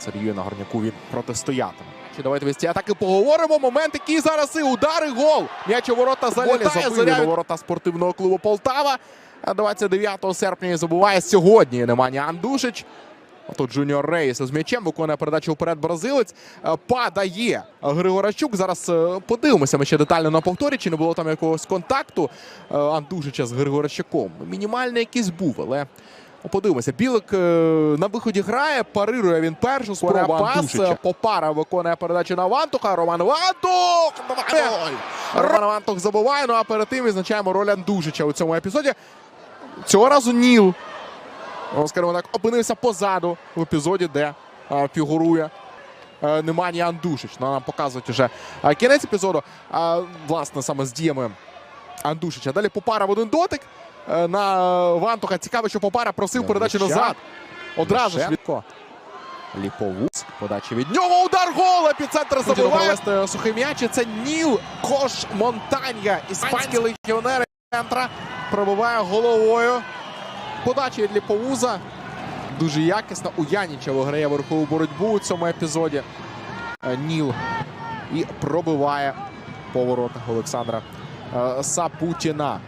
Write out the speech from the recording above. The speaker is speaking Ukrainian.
Сергію Нагорняку протистоятиме. Чи давайте вести атаки поговоримо. Момент, який зараз і удар, і гол. М'яч у ворота залітає. Заря до ворота спортивного клубу Полтава. 29 серпня і забуває сьогодні. Немanja Андушич. Тут Джуніор Рейс з м'ячем виконує передачу вперед бразилець. Е, Падає Григорачук. Зараз е, подивимося ми ще детально на повторі, чи не було там якогось контакту е, Андушича з Григорачуком. Мінімальний якийсь був, але подивимося. Білик е, на виході грає, парирує він першу Спроба спробу пас. Попара виконує передачу на Вантуха. Роман Вантух! Роман Вантух забуває, ну а перед тим відзначаємо роль Андушича у цьому епізоді. Цього разу Ніл Ну, скажімо так, опинився позаду в епізоді, де е, фігурує е, Неманія Андушич. Ну, нам показують уже е, кінець епізоду. А, власне, саме з діями Андушича. Далі Попара в один дотик. Е, на Вантуха. Цікаво, що Попара просив передачу назад. Одразу ж Лещенко. Ліповуц. Подача від нього. Удар гол. Епіцентр Хотіли забиває. сухий м'яч. І Це Ніл Кош Монтанья. Іспанський легіонер центра пробиває головою. Подача від Ліповуза. Дуже якісно. У Яніча виграє верхову боротьбу у цьому епізоді. Е, Ніл. І пробиває поворотах Олександра е, Сапутіна.